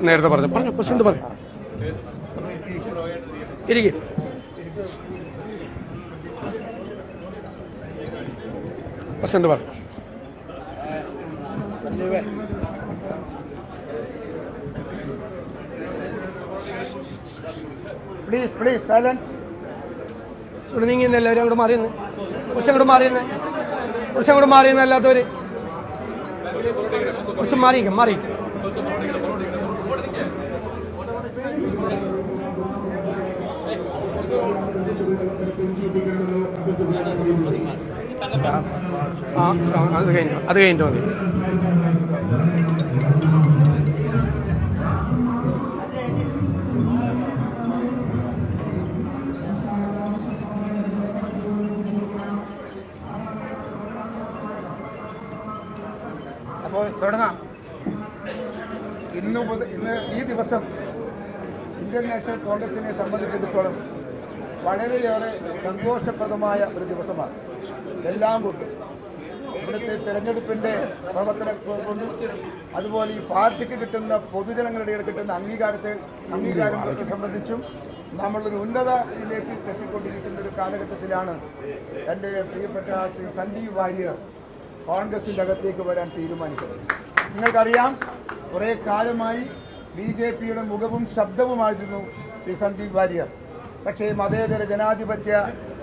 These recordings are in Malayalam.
നേരത്തെ പറഞ്ഞു. പറഞ്ഞു പ്രസിഡന്റ് പറഞ്ഞു. ഇരിക്കും. പ്രസിഡന്റ് പറഞ്ഞു. പ്ലീസ് പ്ലീസ് സൈലൻസ് ഇവിടെ നീങ്ങി എല്ലാവരും അങ്ങോട്ട് മാറിയെന്ന്? കുറച്ച് അങ്ങോട്ട് മാറിയെന്ന്? കുറച്ച് അങ്ങോട്ട് മാറിയെന്ന് അല്ലാത്തവര്? കുറച്ച് മാറിയിരിക്കും മാറി ആ, അത് കഴിഞ്ഞു അത് കഴിഞ്ഞിട്ട് മതി അപ്പോൾ തുടങ്ങാം. ഇന്ന് ഇന്ന് ഈ ദിവസം ഇന്ത്യൻ നാഷണൽ കോൺഗ്രസിനെ സംബന്ധിച്ചിടത്തോളം വളരെയേറെ സന്തോഷപ്രദമായ ഒരു ദിവസമാണ്. എല്ലാം കൊണ്ടും. ഇവിടുത്തെ തെരഞ്ഞെടുപ്പിന്റെ പ്രവർത്തന കൊണ്ടും അതുപോലെ ഈ പാർട്ടിക്ക് കിട്ടുന്ന പൊതുജനങ്ങളുടെ ഇടയിൽ കിട്ടുന്ന അംഗീകാരത്തെ അംഗീകാരങ്ങളെ സംബന്ധിച്ചും നമ്മളൊരു ഉന്നതയിലേക്ക് എത്തിക്കൊണ്ടിരിക്കുന്ന ഒരു കാലഘട്ടത്തിലാണ് എന്റെ പ്രിയപ്പെട്ട ശ്രീ സന്ദീപ് വാര്യർ കോൺഗ്രസിന്റെ അകത്തേക്ക് വരാൻ തീരുമാനിച്ചത് നിങ്ങൾക്കറിയാം കുറെ കാലമായി ബി ജെ പിയുടെ മുഖവും ശബ്ദവുമായിരുന്നു ശ്രീ സന്ദീപ് വാര്യർ. പക്ഷേ മതേതര ജനാധിപത്യ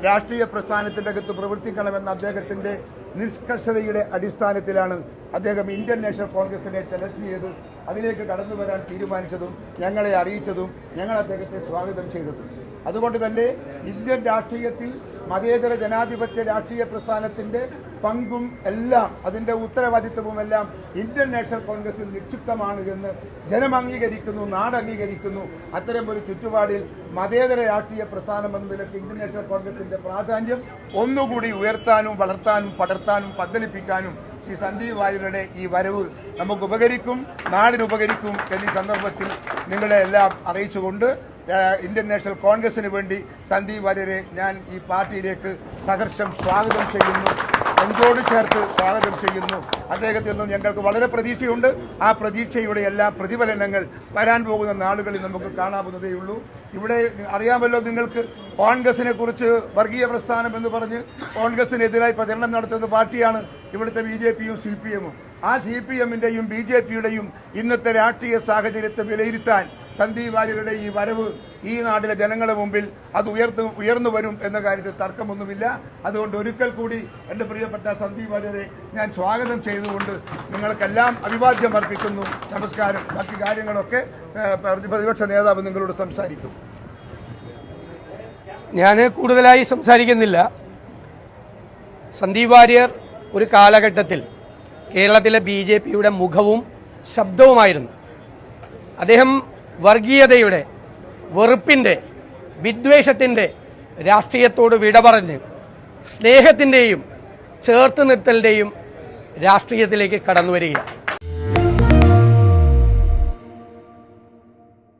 രാഷ്ട്രീയ പ്രസ്ഥാനത്തിന്റെ അകത്ത് പ്രവർത്തിക്കണമെന്ന അദ്ദേഹത്തിന്റെ നിഷ്കർഷതയുടെ അടിസ്ഥാനത്തിലാണ് അദ്ദേഹം ഇന്ത്യൻ നാഷണൽ കോൺഗ്രസിനെ സെലക്ട് ചെയ്ത് അതിലേക്ക് കടന്നു വരാൻ തീരുമാനിച്ചതും ഞങ്ങളെ അറിയിച്ചതും ഞങ്ങൾ അദ്ദേഹത്തെ സ്വാഗതം ചെയ്തതും. അതുകൊണ്ട് തന്നെ ഇന്ത്യൻ രാഷ്ട്രീയത്തിൽ മതേതര ജനാധിപത്യ രാഷ്ട്രീയ പ്രസ്ഥാനത്തിന്റെ പങ്കും എല്ലാം അതിന്റെ ഉത്തരവാദിത്വവും എല്ലാം ഇന്ത്യൻ നാഷണൽ കോൺഗ്രസിൽ നിക്ഷിപ്തമാണ് എന്ന് ജനം അംഗീകരിക്കുന്നു നാട് അംഗീകരിക്കുന്നു. അത്തരം ഒരു ചുറ്റുപാടിൽ മതേതര രാഷ്ട്രീയ പ്രസ്ഥാനം എന്ന നിലയ്ക്ക് ഇന്ത്യൻ നാഷണൽ കോൺഗ്രസിന്റെ പ്രാധാന്യം ഒന്നുകൂടി ഉയർത്താനും വളർത്താനും പടർത്താനും പന്തലിപ്പിക്കാനും ശ്രീ സന്ദീപ് വാര്യരുടെ ഈ വരവ് നമുക്ക് ഉപകരിക്കും നാടിന് ഉപകരിക്കും എന്നീ സന്ദർഭത്തിൽ നിങ്ങളെ എല്ലാം അറിയിച്ചുകൊണ്ട് ഇന്ത്യൻ നാഷണൽ കോൺഗ്രസിന് വേണ്ടി സന്ദീപ് വാര്യരെ ഞാൻ ഈ പാർട്ടിയിലേക്ക് സഹർഷം സ്വാഗതം ചെയ്യുന്നു. എന്തോട് ചേർത്ത് സ്വാഗതം ചെയ്യുന്നു. അദ്ദേഹത്തിൽ നിന്നും ഞങ്ങൾക്ക് വളരെ പ്രതീക്ഷയുണ്ട്. ആ പ്രതീക്ഷയുടെ എല്ലാ പ്രതിഫലനങ്ങൾ വരാൻ പോകുന്ന നാളുകളിൽ നമുക്ക് കാണാവുന്നതേയുള്ളൂ ഇവിടെ അറിയാമല്ലോ നിങ്ങൾക്ക് കോൺഗ്രസിനെ കുറിച്ച് വർഗീയ പ്രസ്ഥാനം എന്ന് പറഞ്ഞ് കോൺഗ്രസിനെതിരായി പ്രചരണം നടത്തുന്ന പാർട്ടിയാണ് ഇവിടുത്തെ ബി ജെ പിയും സി പി എമ്മും. ആ സി പി എമ്മിന്റെയും ബി ജെ പിയുടെയും ഇന്നത്തെ രാഷ്ട്രീയ സാഹചര്യത്തെ വിലയിരുത്താൻ സന്ദീപ് വാര്യരുടെ ഈ വരവ് ഈ നാട്ടിലെ ജനങ്ങളുടെ മുമ്പിൽ അത് ഉയർത്ത് ഉയർന്നു വരും എന്ന കാര്യത്തിൽ തർക്കമൊന്നുമില്ല. അതുകൊണ്ട് ഒരിക്കൽ കൂടി എന്റെ പ്രിയപ്പെട്ട സന്ദീപ് വാര്യരെ ഞാൻ സ്വാഗതം ചെയ്തുകൊണ്ട് നിങ്ങൾക്കെല്ലാം അഭിവാദ്യം അർപ്പിക്കുന്നു. നമസ്കാരം. ബാക്കി കാര്യങ്ങളൊക്കെ പ്രതിപക്ഷ നേതാവ് നിങ്ങളോട് സംസാരിക്കും. ഞാൻ കൂടുതലായി സംസാരിക്കുന്നില്ല. സന്ദീപ് വാര്യർ ഒരു കാലഘട്ടത്തിൽ കേരളത്തിലെ ബി ജെ പിയുടെ മുഖവും ശബ്ദവുമായിരുന്നു. അദ്ദേഹം വർഗീയതയുടെ വെറുപ്പിന്റെ വിദ്വേഷത്തിന്റെ രാഷ്ട്രീയത്തോട് വിട പറഞ്ഞ് സ്നേഹത്തിന്റെയും ചേർത്ത് നിർത്തലിന്റെയും രാഷ്ട്രീയത്തിലേക്ക് കടന്നു വരികയാണ്